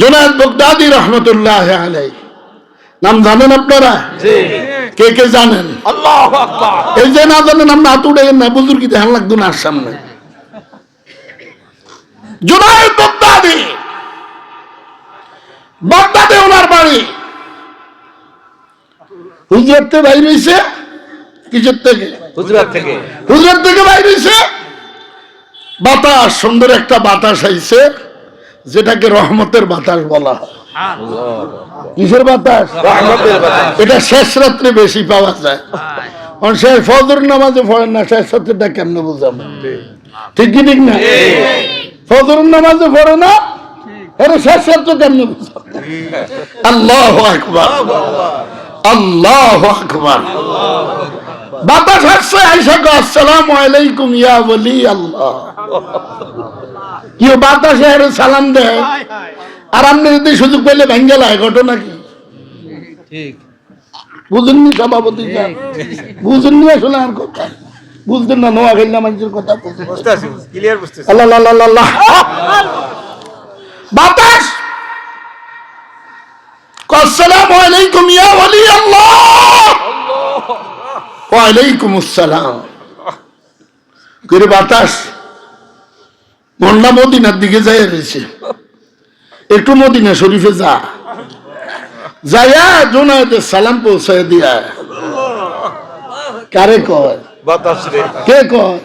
Junaid Baghdadi রহমতুল্লাহ আলাই নাম জানেন আপনারা? কে কে জানেন? এই যে না জানেন আপনি হাত উঠে না বুজুর্গি দেখান লাগতো না সামনে? জোনায়দ বগদাদি। বাগদাদে ওনার বাড়ি। হুজরত বাইর কিসের থেকে? গুজরাট থেকে। হুজরত থেকে বাইর বাতাস সুন্দর একটা বাতাস আইছে। যেটাকে রহমতের বাতাস বলা হয়। কিসের বাতাস? এটা শেষ রাত্রে বেশি পাওয়া যায়। কারণ শেষ ফজর নামাজে পড়েন না শেষ রাত্রিটা কেমনে বুঝাবো ঠিক কি ঠিক না? ফজর নামাজে পড়ে না এটা শেষ রাত্র কেমনে বুঝাবো আল্লাহ আকবার। আল্লাহ আকবার। বাতাস আসছে আইসা গো আসসালামু আলাইকুম ইয়া বলি আল্লাহ। কেউ বাতাসে আরে সালাম দেয়? আর আপনি যদি সুযোগ পেলে ভেঙ্গে লাগে ঘটনা কি? ঠিক। বুঝেননি সভাপতি? বুঝেননি আসলে আর কথা? বুঝতেন না নোয়া খেলনা মানুষের কথা আল্লাহ বাতাস! আসসালামু আলাইকুম ইয়া ওয়ালি আল্লাহ। ওয়ালাইকুম আসসালাম। করে বাতাস। মন্ডা মদিনার দিকে যাই রয়েছে। একটু মদিনা শরীফে যা। যাইয়া জোনায়তে সালাম পৌঁছায় দিয়া। কারে কয়? বাতাস কে কয়?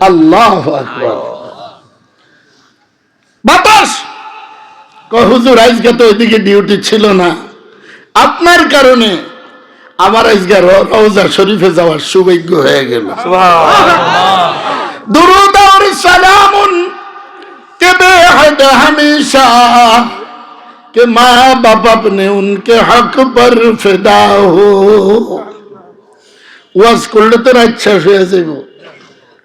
আল্লাহ বাতাস! কয় হুজুর আজকে তো ওইদিকে ডিউটি ছিল না। আপনার কারণে আমার আজকে রওজা শরীফে যাওয়ার সৌভাগ্য হয়ে গেল। দুরুদ সালামুন কেবে হামেশা কে মা বাপ আপনি উনকে হক পর ফেদা হো। ওয়াজ করলে তো রাত হয়ে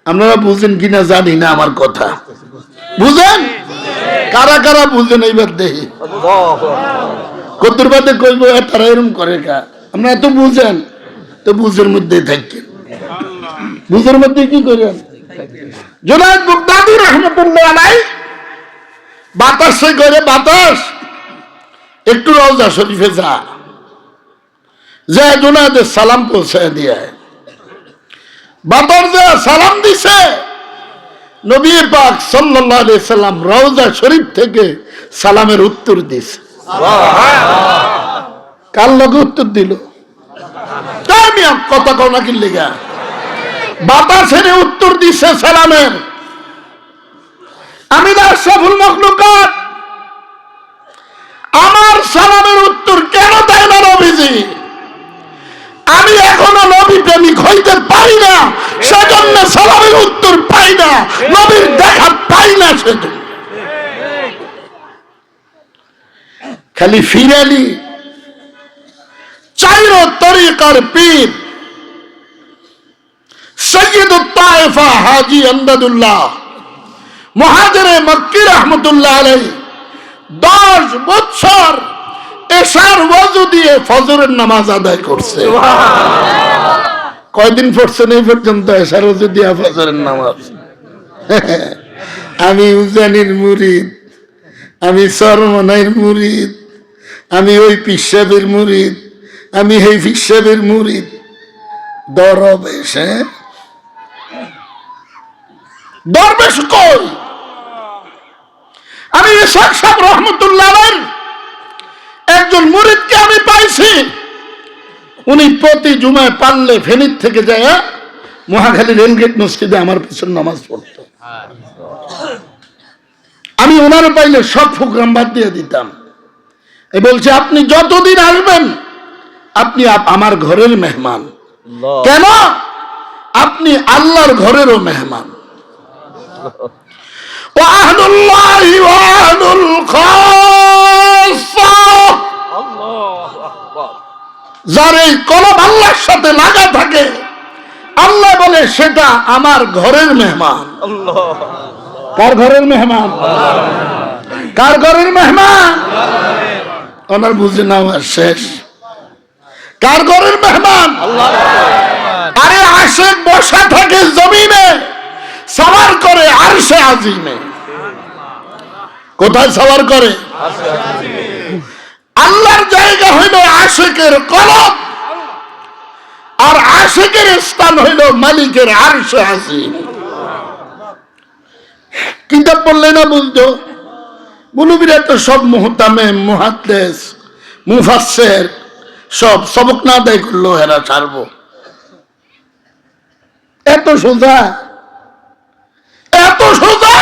আপনারা বুঝেন কিনা জানি না আমার কথা। বুঝেন? কারা কারা বুঝেন এইবার দেখি। কতুর বাদে কইব তারা এরম করে কা? আপনারা তো বুঝেন, তো বুঝের মধ্যেই থাকেন। বুঝের মধ্যে কি করেন? জোনায়দ রহমতুল্লাহ আলাই করে বাতাস, একটু রওজা শরীফে যা। যে জোনায়দের সালাম দিয়ে বাতাস যে সালাম দিছে। নবী পাক সাল্লাম রওজা শরীফ থেকে সালামের উত্তর দিছে। কার লগে উত্তর দিল? কথা কও না কি লেগা বাতাসের উত্তর দিছে সালামের। আমি না সফল মখলুকাত। আমার সালামের উত্তর কেন দেয় না নবীজি? আমি এখনও নবী প্রেমিক হইতে পারি না, সেজন্য সালামের উত্তর পাই না, নবীর দেখা পাই না সেজন্য। খালি ফিরালি মক্কি রহমতুল্লাহ আলাই দশ এশার ওয়াজু দিয়ে ফজরের নামাজ আদায় করছে। কয়দিন পড়ছেন এই পর্যন্ত এশার ওয়াজু ফজরের নামাজ? আমি উজানির মুরিদ, আমি সরমনাইর মুরিদ, আমি ওই পিসাবের মুরিদ আমি এই পিসাবের মুরিদ। দরবেশ হ্যাঁ দরবেশ কই আমি ইসাক সাহেব রহমতুল্লাহ একজন মুরিদকে আমি পাইছি। উনি প্রতি জুমায় পারলে ফেনীর থেকে যায় মহাখালী রেলগেট মসজিদে আমার পিছন নামাজ পড়তো। আমি ওনার পাইলে সব প্রোগ্রাম বাদ দিয়ে দিতাম। বলছে, আপনি যতদিন আসবেন আপনি আমার ঘরের মেহমান। কেন? আপনি আল্লাহর ঘরেরও মেহমান। যার এই কলম আল্লাহর সাথে লাগা থাকে আল্লাহ বলে সেটা আমার ঘরের মেহমান। কার ঘরের মেহমান? কার ঘরের মেহমান? ওনার বুঝে নাও শেষ। কার ঘরের মেহমান? আরে আসে বসা থাকে জমিনে সাবার করে আরশে আজিমে। কোথায় সাওয়ার করে? আল্লাহর জায়গা হইল আশেকের কলব আর আশেকের স্থান হইল মালিকের আরশে আসিম কিতাব পড়লে না বুঝতো বুলুবিরা তো সব মুহতামে মুহাদ্দেস মুফাসের সব সবক না দেয় করল হেরা ছাড়বো। এত সোজা? এত সোজা?